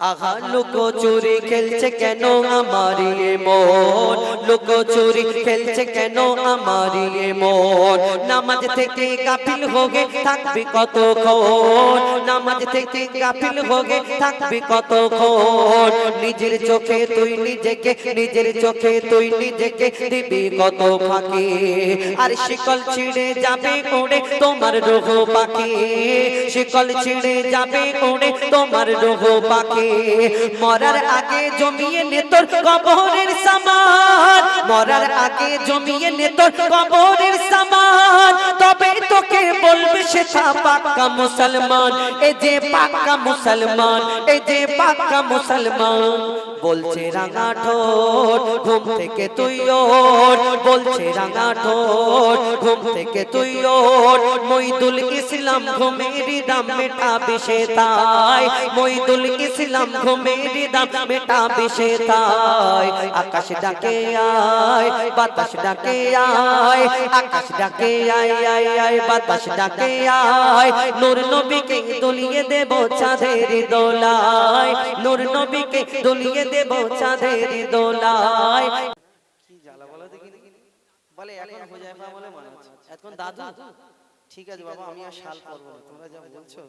আহা, লুকো চুরি খেলছে কেন মন? লুকো চুরি খেলছে কেন মন? নামাজ থেকে হোগে থাকবি কতক্ষণ? নামাজ থেকে হোগে থাকবি কতক্ষণ? নিজের চোখে তুই নিজেকে, নিজের চোখে তুই নিজেকে দিবি কত ফাঁকি? আর শিকল ছিঁড়ে যাবে উড়ে তোমার রোহ পাখি। শিকল ছিঁড়ে যাবে উড়ে তোমার রোহ পাখি। মরার আগে জমিয়ে নে তোর কবরের সামান। মরার আগে জমিয়ে নে তোর কবরের সামান। তবে তোকে বলবে সে পাক্কা মুসলমান। এ যে পাক্কা মুসলমান, এ যে পাক্কা মুসলমান। বলছে রাঙা ঠোঁট, ঘুম থেকে তুই ওঠ। বলছে রাঙা ঠোঁট, ঘুম থেকে তুই ওঠ। মইদুল ইসলাম ঘুমের দাম মেটাবে সে তাই। মইদুল ইসলাম ঘুমের দাম মেটাবে সে তাই। আকাশ ডাকে আয়, বাতাস ডাকে আয়। আকাশ ডাকে আয় আয় আয়, বাতাস ডাকে আয়। নূর নবীকে দলিয়ে দেব চাঁদের দোলায়। নূর নবীকে দলিয়ে দেব চাঁদের দোলায়। কি জ্বালা বলো দেখি বলে এখন হুজাইফা বলে মনে হচ্ছে। এখন দাদু? ঠিক আছে বাবা আমি আর শাল পরব না তোমরা যা বলছো।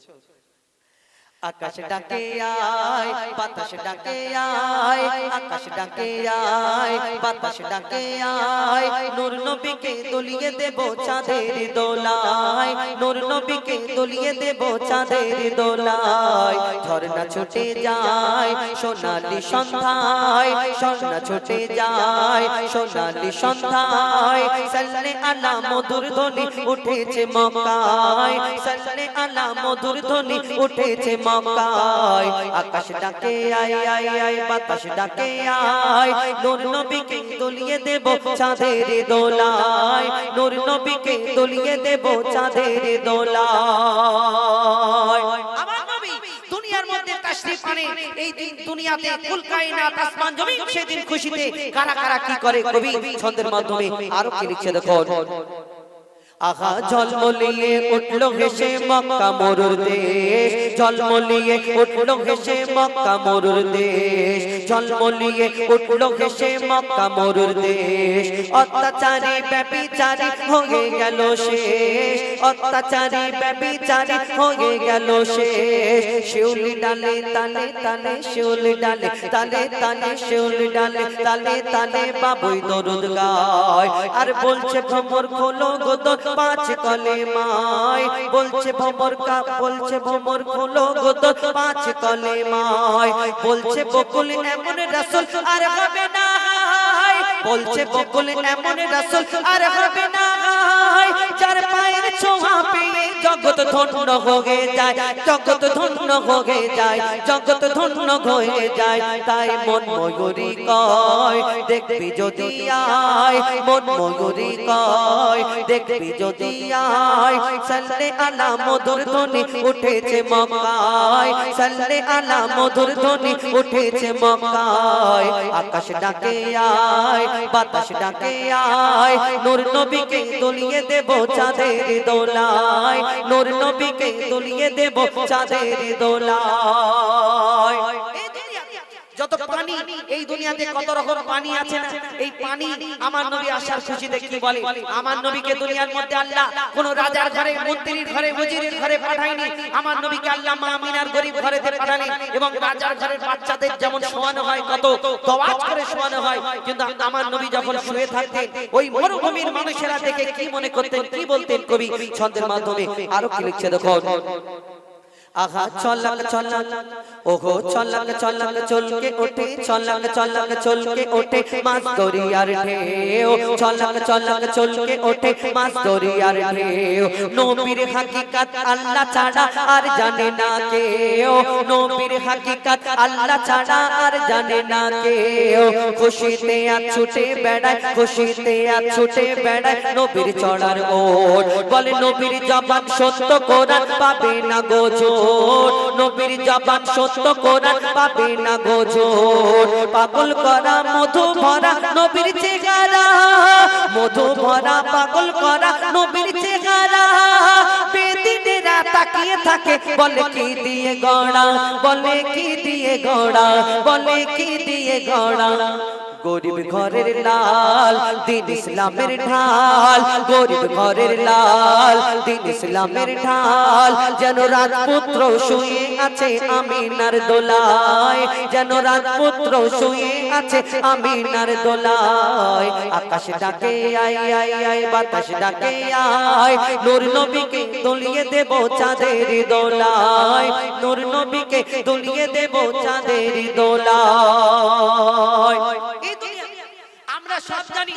আকাশ ডাকে আয় বাতাস ডাকে আয় আকাশ ডাকে আয় বাতাস ডাকে আয় নূর নবীকে দলিয়ে দেব চাঁদের দোলায়। নূর নবীকে দলিয়ে দেব চাঁদের দোলায়। ঝর্ণা ছুটে যায় সোনালি সন্ধ্যায়। ঝর্ণা ছুটে যায় সোনালি সন্ধ্যায়। সাল্লে আলা মধুর ধ্বনি উঠেছে মক্কায়। সাল্লে আলা মধুর ধ্বনি উঠেছে আকাশ ডাকে বাতাস ডাকে নূর নবীকে দেব চাঁদের দোলায়, নূর নবীকে দেব চাঁদের দোলায়। আমার নবী দুনিয়ার মধ্যে আনে এই দিন দুনিয়াতে আসমান জমিন, সেদিন খুশিতে কারা কারা কি করে কবি ছন্দের মাধ্যমে, আরও কি লিখছে দেখো আহা ঝলমলিয়ে উঠল হেসে মক্কা মরুর দেশ। ঝলমলিয়ে উঠল হেসে মক্কা মরুর দেশ। ঝলমলিয়ে উঠল হেসে মক্কা মরুর দেশ। অত্যাচারী ব্যবিচারী হয়ে গেল শেষ। অত্যাচারী ব্যবিচারী হয়ে গেল শেষ। শিউলি ডালে তালে তালে, শিউলি ডালে তালে তালে, শিউলি ডালে তালে তালে, বাবুই দরুদ গায়। আর বলছে ভ্রমর খোলো গোদর পাঁচ কলে মায় বলছে ভ্রমর কা, বলছে ভ্রমর খোলো গোদর পাঁচ কলে মায় বলছে বকুল এমন রাসূল আর হবে না বলছে বকুল এমন রাসূল আর হবে না যার পায়ের ছোঁয়া পেয়ে জগৎ ধন্য হয়ে যায়, জগৎ ধন্য হয়ে যায়, জগৎ ধন্য হয়ে যায়। তাই মন ময়ূরী কয়, দেখবি যদি আয়, মন ময়ূরী কয়, দেখবি যদি আয়। সাল্লে আলা মধুর ধ্বনি উঠেছে মক্কায় সাল্লে আলা মধুর ধ্বনি উঠেছে মক্কায়। আকাশ ডাকে আয়, বাতাস ডাকে আয়, নূর নবীকে দলিয়ে দেব চাঁদের দোলায়। নূর নবীকে দলিয়ে দেব চাঁদের দোলায়। যত পানি এই দুনিয়াতে কত রকম পানি আছে না, এই পানি আমার নবী আসার খুশিতে কি বলে? আমার নবীকে দুনিয়ার মধ্যে আল্লাহ কোন রাজার ঘরে, মন্ত্রীর ঘরে, ওজিরের ঘরে পাঠায়নি। আমার নবীকে আল্লাহ মা আমিনার গরিব ঘরেতে পাঠালেন এবং রাজার ঘরের বাচ্চাদের যেমন শোয়ানো হয়, কত দওয়াজ করে শোয়ানো হয়। কিন্তু আমার নবী যখন শুয়ে থাকতেন, ওই মরুভূমির মানুষেরা দেখে কি মনে করতেন, কি বলতেন কবি? ছন্দের মাধ্যমে আরও কি লিখছে দেখো আহা চলক চলক ওহো চলক চলক চলকে ওঠে চলক চলক চলকে ওঠে, মাছ দরিয়ার ঢেউ। চলক চলক চলকে ওঠে, মাছ দরিয়ার ঢেউ। নবীর হাকিকত আল্লাহ ছাড়া আর জানে না কেউ। নবীর হাকিকত আল্লাহ ছাড়া আর জানে না কেউ। খুশিতে আর ছুটে বেড়ায়, খুশিতে আর ছুটে বেড়ায় নবীর চড়ার ওট। বলে, নবীর জবান সত্য কোরআন পাবে না গোজোর নবীর জবান সত্য কোরআন পাবে না গোজোর পাগল করা, মধু ভরা নবীর চেহারা। মধু ভরা, পাগল করা নবীর চেহারা। তাকিয়ে থাকে, বলে কি দিয়ে গড়া? বলে কি দিয়ে গড়া? বলে কি দিয়ে গড়া? গরিব ঘরের লাল দিন ইসলামের ঢাল। গরিব ঘরের লাল দিন ইসলামের ঢাল। যেন রাজপুত্র শুয়ে আছে আমিনার দোলায়। যেন রাজপুত্র শুয়ে আছে আমিনার দোলায়। আকাশ ডাকে আই আই আই বাতাস ডাকে আয়। নূর নবীকে দলিয়ে দেব চাঁদের দোলায়। নূর নবীকে দলিয়ে দেব চাঁদের দোলায়। আমরা সব জানি,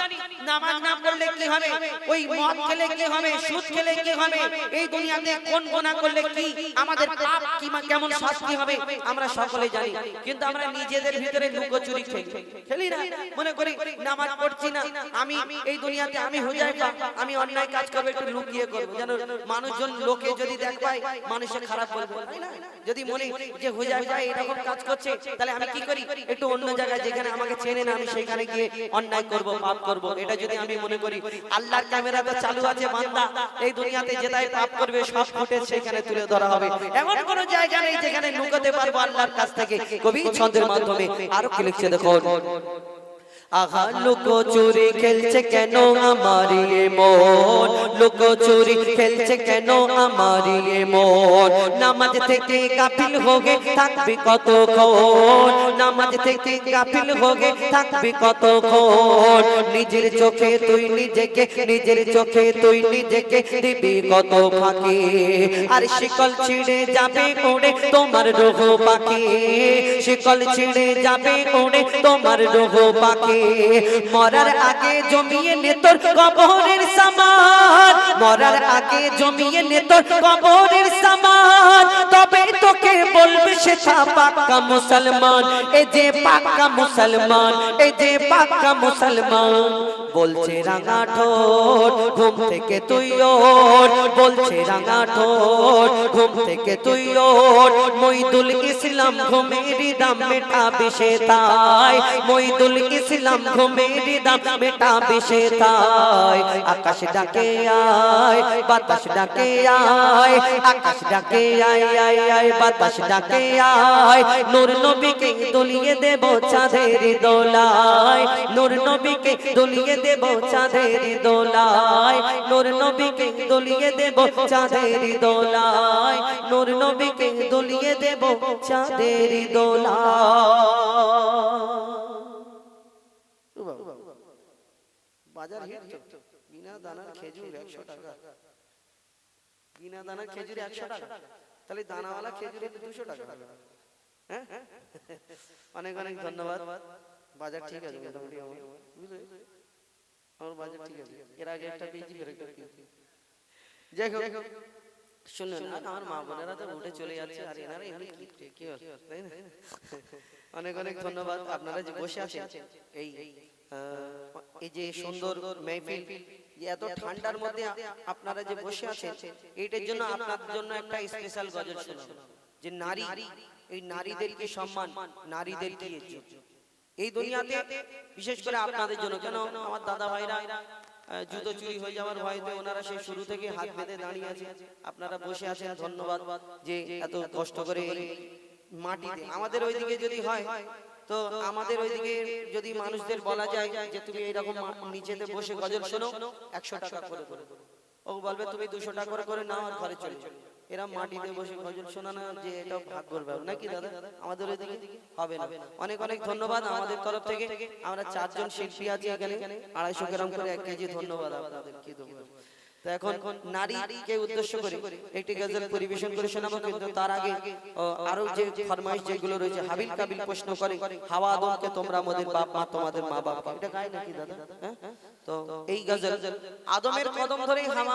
নামাজ না পড়লে কি হবে? ওই মদ খেলে কি হবে? সুদ খেলে কি হবে? এই দুনিয়াতে কোন গোনা করলে কি আমাদের পাপ কি কেমন শাস্তি হবে? আমরা সকলে জানি। কিন্তু আমরা নিজেদের ভিতরে লুকোচুরি খেলি। খেলি না। মনে করি, নামাজ পড়ছি না। আমি এই দুনিয়াতে আমি হুজাইফা। আমি অন্যায় কাজ করব, একটু লুকিয়ে করব। যেন মানুষজন লোকে যদি দেখ পায় মানুষের খারাপ বলবে? যদি মনে যে হুজাইফা এরকম কাজ করছে, তাহলে আমি কি করি? একটু অন্য জায়গায় যেখানে আমাকে চেনে না, আমি সেখানে গিয়ে অন্যায় করব পাপ করব। এটা যদি আমি মনে করি, আল্লাহর ক্যামেরা তো চালু আছে, বান্দা। এই দুনিয়াতে যেটাই পাপ করবে, সব ফুটেজ সেখানে তুলে ধরা হবে। এমন কোন জায়গা নেই যেখানে লুকাতে পারব আল্লাহর কাছ থেকে কবি ছন্দের মাধ্যমে। আরও কি লিখছে দেখুন? আহা লুকো চুরি খেলছে কেন আমার মন? লুকো চুরি খেলছে কেন আমার মন? নামাজ থেকে হোগে থাকবি নামাজ থেকে গাফিল হোগে থাকবি কতক্ষণ? নিজের চোখে তুই নিজেকে, নিজের চোখে তুই নিজেকে দিবি কত ফাঁকি? আর শিকল ছিঁড়ে যাবে উড়ে তোমার রোহ পাখি। শিকল ছিঁড়ে যাবে উড়ে তোমার রোহ পাখি। মরার আগে জমিয়ে নে তোর কবরের সামান। মরার আগে জমিয়ে নে তোর কবরের সামান। তবে তোকে বলবে সে পাক্কা মুসলমান। এই যে পাক্কা মুসলমান এই যে পাক্কা মুসলমান। বলছে রাঙা ঠোঁট, ঘুম থেকে তুই ওঠ। বলছে রাঙা ঠোঁট, ঘুম থেকে তুই ওঠ। মইদুল ইসলাম ঘুমের দাম মেটাবে সে তাই। মইদুল ইসলাম ঘুমের দাম মেটাবে সে তাই আকাশ ডাকে আয়, বাতাস ডাকে আয়, আকাশ ডাকে আয় আয় আয়, বাতাস ডাকে আয়। নূর নবীকে দলিয়ে দেব চাঁদের দোলায়। নূর নবীকে দলিয়ে দেব চাঁদের দোলায়। নূর নবীকে দলিয়ে দেব চাঁদের দোলায়। নূর নবীকে দলিয়ে দেব চাঁদের দোলায়। বাজার হিট তো। বিনা দানার খেজুর একশো টাকা। বিনা দানার খেজুর একশো টাকা। তাহলে দানাওয়ালা খেজুর দুশো টাকা। হ্যাঁ? অনেক অনেক ধন্যবাদ। বাজার ঠিক আছে মোটামুটি আমার। বুঝলে? আমার বাজার ঠিক আছে। এর আগে একটা পেয়েছি ফের একটা পেয়েছি যাই হোক। শুনুন না, আমার মা বোনেরা তো উঠে চলে যাচ্ছে আর এনারা এমনি কি কি হচ্ছে, তাই না? অনেক অনেক ধন্যবাদ। আপনারা যে বসে আছেন এই। এই যে সুন্দর মেহফিল এত ঠান্ডার মধ্যে আপনারা যে বসে আছেন, এইটার জন্য আপনাদের জন্য একটা স্পেশাল গজল যে নারী, এই নারীদেরকে সম্মান এই দুনিয়াতে, বিশেষ করে আপনাদের জন্য, কেন আমার দাদা ভাইরা জুতো চুরি হয়ে যাওয়ার ভয়তে ওনারা সেই শুরু থেকে হাত বেঁধে দাঁড়িয়ে আছে। আপনারা বসে আছেন, ধন্যবাদ যে এত কষ্ট করে মাটিতে আমাদের ওইদিকে যদি হয় তো আমাদের ওইদিকে যদি মানুষদের বলা যায় যে তুমি এইরকম নিচেতে বসে গজল শোনো একশো টাকা করে করে ও বলবে তুমি দুশো টাকা করে করে নাও আর ঘরে চলে। এরা মাটিতে বসে গজল শোনানো যে এটা ভাগ করবে। নাকি দাদা? আমাদের ওইদিকে হবে না। অনেক অনেক ধন্যবাদ আমাদের তরফ থেকে। আমরা চারজন শিল্পী আছি এখানে। আড়াইশো গ্রাম করে এক কেজি ধন্যবাদ আপনাদের কি দেবো তো এখন নারীকে উদ্দেশ্য করে একটি গজল পরিবেশন করে শোনাবো কিন্তু তার আগে আরও যে ফরমাইশ যেগুলো রয়েছে হাবিল কাবিল প্রশ্ন করে হাওয়া আদমকে তোমরা আমাদের বাপ মা তোমাদের মা বাপ এটা গায় নাকি দাদা? তো এই গজল আদমের কদম ধরেই হাওয়া